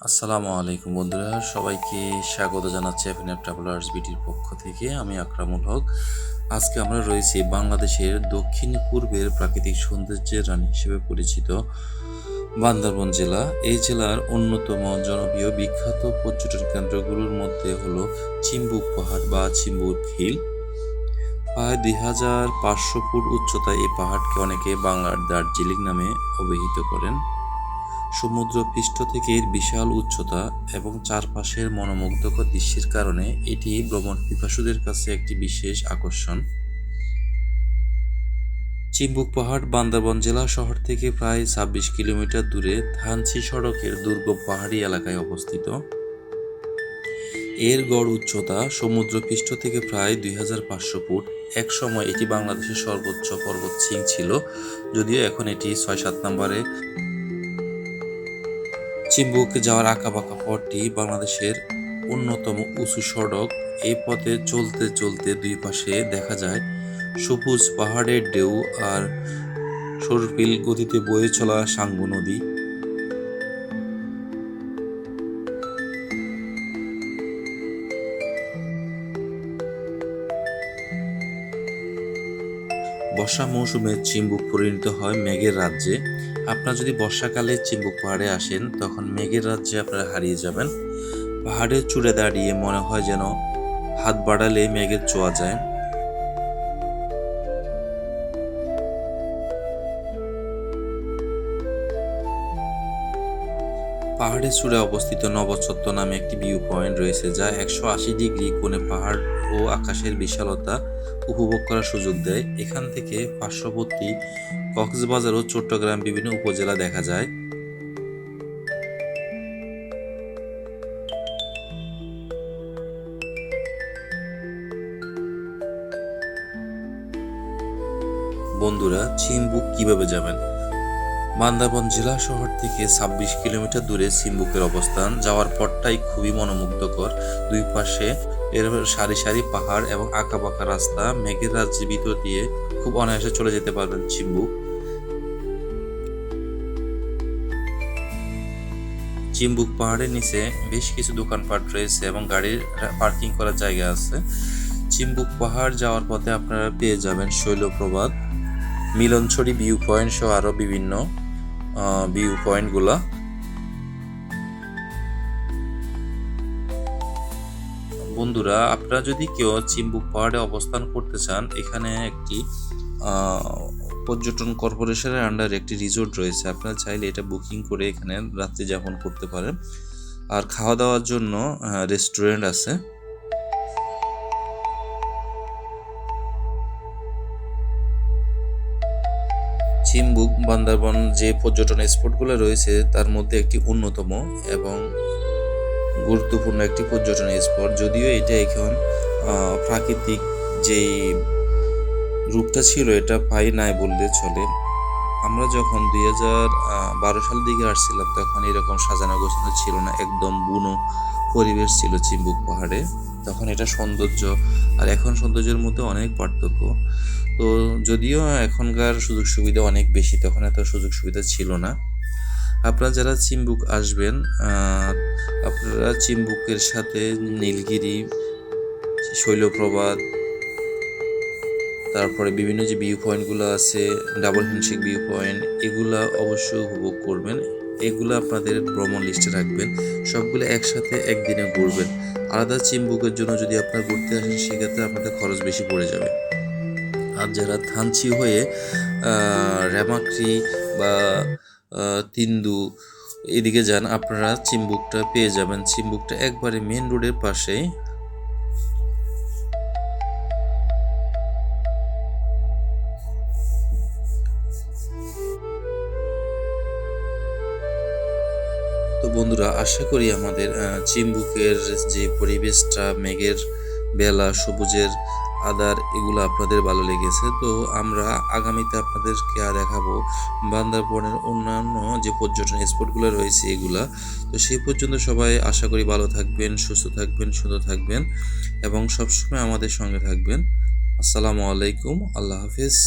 আসসালামু আলাইকুম বন্ধুরা, সবাইকে স্বাগত জানাচ্ছি এফএনএফ ট্রাভেলার্স বিটির পক্ষ থেকে। আমি আকরামুল হক। আজকে আমরা রয়েছি বাংলাদেশের দক্ষিণ পূর্বের প্রাকৃতিক সৌন্দর্যের রানী হিসেবে পরিচিত বান্দরবন জেলা। এই জেলার অন্যতম জনপ্রিয় বিখ্যাত পর্যটন কেন্দ্রগুলোর মধ্যে হলো চিম্বুক পাহাড় বা চিম্বুক হিল। প্রায় দুই হাজার পাঁচশো ফুট উচ্চতায় এই পাহাড়কে অনেকে বাংলার দার্জিলিং নামে অভিহিত করেন। সমুদ্র পৃষ্ঠ থেকে এর বিশাল উচ্চতা এবং চারপাশের মনোমুগ্ধকর দৃশ্যের কারণে এটি ভ্রমণ পিপাসুদের কাছে একটি বিশেষ আকর্ষণ। চিম্বুক পাহাড় বান্দরবন জেলা শহর থেকে প্রায় ছাব্বিশ কিলোমিটার দূরে থানচি সড়কের দুর্গম পাহাড়ি এলাকায় অবস্থিত। এর গড় উচ্চতা সমুদ্র পৃষ্ঠ থেকে প্রায় দুই হাজার পাঁচশো ফুট। এক সময় এটি বাংলাদেশের সর্বোচ্চ পর্বত সিং ছিল, যদিও এখন এটি ছয় সাত নম্বরে চিম্বুক যাওয়ার আঁকাবাঁকা পথটি বাংলাদেশের অন্যতম উঁচু সড়ক। এই পথে চলতে চলতে দুই পাশে দেখা যায় সবুজ পাহাড়ের ঢেউ আর সরপিল গতিতে বয়ে চলা সাঙ্গু নদী। বর্ষা মৌসুমে চিম্বুক পরিণত হয় মেঘের রাজ্যে। আপনারা যদি বর্ষাকালে চিম্বুক পাহাড়ে আসেন, তখন মেঘের রাজ্যে আপনারা হারিয়ে যাবেন। পাহাড়ের চূড়ে দাঁড়িয়ে মনে হয় যেন হাত বাড়ালে মেঘের চোয়া যায়। পাহাড়ের চূড়ে অবস্থিত নবচত্ব নামে একটি ভিউ পয়েন্ট রয়েছে, যা একশো আশি ডিগ্রি কোণে পাহাড় ও আকাশের বিশালতা উপভোগ করার সুযোগ দেয়। এখান থেকে পার্শ্ববর্তী কক্সবাজার ও চট্টগ্রাম বিভিন্ন উপজেলা দেখা যায়। বন্ধুরা চিম্বুক কীভাবে যাবেন? বান্দারবন জেলা শহর থেকে ছাব্বিশ কিলোমিটার দূরে সিম্বুকের অবস্থান। যাওয়ার পথটাই খুবই মনোমুগ্ধকর। দুই পাশে এর সারি সারি পাহাড় এবং আঁকা বাঁকা রাস্তা, মেঘের রাজ্যের ভিতর দিয়ে খুব অনায়াসে চলে যেতে পারবেন চিম্বুক চিম্বুক পাহাড়ের নিচে বেশ কিছু দোকানপাট রয়েছে এবং গাড়ির পার্কিং করার জায়গা আছে। চিম্বুক পাহাড় যাওয়ার পথে আপনারা পেয়ে যাবেন শৈলপ্রবাদ মিলনছড়ি ভিউ পয়েন্ট সহ আরও বিভিন্ন ভিউ পয়েন্টগুলা বন্ধুরা, আপনারা যদি কেউ চিম্বুক পাহাড়ে অবস্থান করতে চান, এখানে একটি পর্যটন কর্পোরেশনের আন্ডারে একটি রিসোর্ট রয়েছে। আপনারা চাইলে এটা বুকিং করে এখানে রাত্রি যাপন করতে পারেন। আর খাওয়া দাওয়ার জন্য রেস্টুরেন্ট আছে। চিম্বুক বান্দরবন যে পর্যটন স্পটগুলো রয়েছে, তার মধ্যে একটি অন্যতম এবং গুরুত্বপূর্ণ একটি পর্যটন স্পট। যদিও এটা এখন প্রাকৃতিক যেই রূপটা ছিল, এটা পাই নাই বললে চলে। আমরা যখন দুই হাজার বারো সাল দিকে আসছিলাম, তখন এরকম সাজানো গোছানো ছিল না, একদম বুনো পরিবেশ ছিল চিম্বুক পাহাড়ে। তখন এটা সৌন্দর্য, আর এখন সৌন্দর্যের মধ্যে অনেক পার্থক্য। তো যদিও এখনকার সুযোগ সুবিধা অনেক বেশি, তখন এত সুযোগ সুবিধা ছিল না। আপনারা যারা চিম্বুক আসবেন আপনারা চিম্বুকের সাথে নীলগিরি, শৈলপ্রবাদ, তারপরে বিভিন্ন যে ভিউ পয়েন্টগুলো আছে ডাবল হ্যান্ডশেক ভিউ পয়েন্ট এগুলা অবশ্যই উপভোগ করবেন। এগুলো আপনাদের ভ্রমণ লিস্টে রাখবেন। সবগুলো একসাথে একদিনে ঘুরবেন। আলাদা চিম্বুকের জন্য যদি আপনারা ঘুরতে আসেন, সেক্ষেত্রে আপনাদের খরচ বেশি পড়ে যাবে। আর যারা থানচি হয়ে র্যামাক্রি বা তিন্দু, এদিকে যান, আপনারা চিম্বুকটা পেয়ে যাবেন। চিম্বুকটা একবারে মেন রোডের পাশে তো বন্ধুরা, আশা করি আমাদের চিম্বুকের যে পরিবেশটা, মেঘের বেলা, সবুজের আদার এগুলো আপনাদের ভালো লেগেছে, তো আমরা আগামীতে আপনাদেরকে আর দেখাবো বান্দারবনের অন্যান্য যে পর্যটন স্পটগুলো রয়েছে এগুলা। তো সেই পর্যন্ত সবাই আশা করি ভালো থাকবেন, সুস্থ থাকবেন, সুন্দর থাকবেন এবং সবসময় আমাদের সঙ্গে থাকবেন। আসসালামু আলাইকুম, আল্লাহ হাফিজ।